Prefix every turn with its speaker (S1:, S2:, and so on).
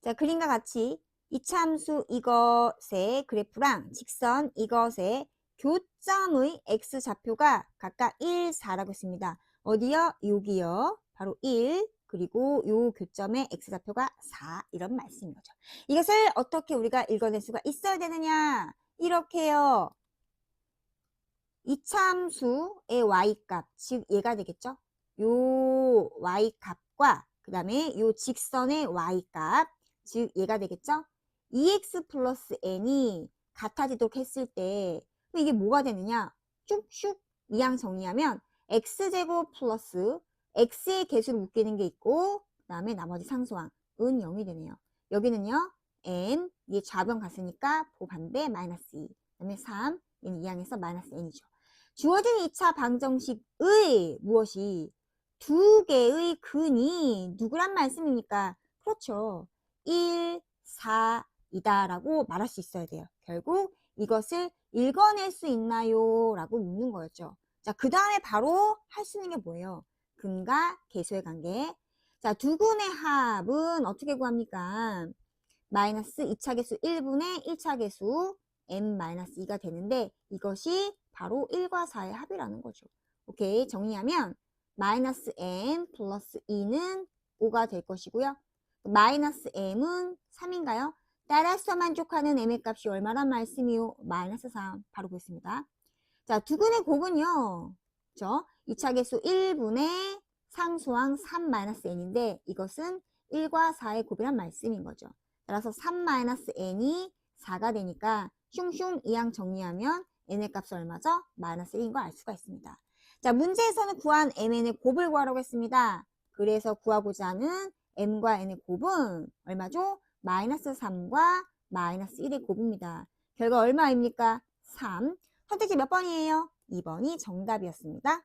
S1: 자, 그림과 같이 이참수 이것의 그래프랑 직선 이것의 교점의 x좌표가 각각 1, 4라고 했습니다. 어디요? 여기요. 바로 1, 그리고 요 교점의 x좌표가 4 이런 말씀인 거죠. 이것을 어떻게 우리가 읽어낼 수가 있어야 되느냐? 이렇게요. 이참수의 y값, 즉 얘가 되겠죠? 요 y값과 그 다음에 요 직선의 y값, 즉 얘가 되겠죠? 2x 플러스 n이 같아지도록 했을 때 이게 뭐가 되느냐? 쭉쭉 이항 정리하면 x제곱 플러스 x의 개수를 묶이는 게 있고 그 다음에 나머지 상수항 은 0이 되네요. 여기는요. n 이게 좌변 갔으니까 보반대 마이너스 2 그 다음에 3 얘는 이항에서 마이너스 n이죠. 주어진 2차 방정식의 무엇이 두 개의 근이 누구란 말씀입니까? 그렇죠. 1, 4, 이다 라고 말할 수 있어야 돼요. 결국 이것을 읽어낼 수 있나요? 라고 묻는 거였죠. 자, 그 다음에 바로 할 수 있는 게 뭐예요? 근과 개수의 관계. 자, 두 근의 합은 어떻게 구합니까? 마이너스 2차 개수 1분의 1차 개수 n-2가 되는데 이것이 바로 1과 4의 합이라는 거죠. 오케이, 정리하면 마이너스 n 플러스 2는 5가 될 것이고요. 마이너스 m은 3인가요? 따라서 만족하는 m의 값이 얼마란 말씀이요? 마이너스 3 바로 보겠습니다. 자, 두근의 곱은요. 그죠? 2차 개수 1분의 상수항 3 마이너스 n인데 이것은 1과 4의 곱이란 말씀인 거죠. 따라서 3 마이너스 n이 4가 되니까 슝슝 이항 정리하면 n의 값이 얼마죠? 마이너스 1인 걸 알 수가 있습니다. 자, 문제에서는 구한 mn의 곱을 구하라고 했습니다. 그래서 구하고자 하는 m과 n의 곱은 얼마죠? 마이너스 3과 마이너스 1의 곱입니다. 결과 얼마입니까? 3. 선택지 몇 번이에요? 2번이 정답이었습니다.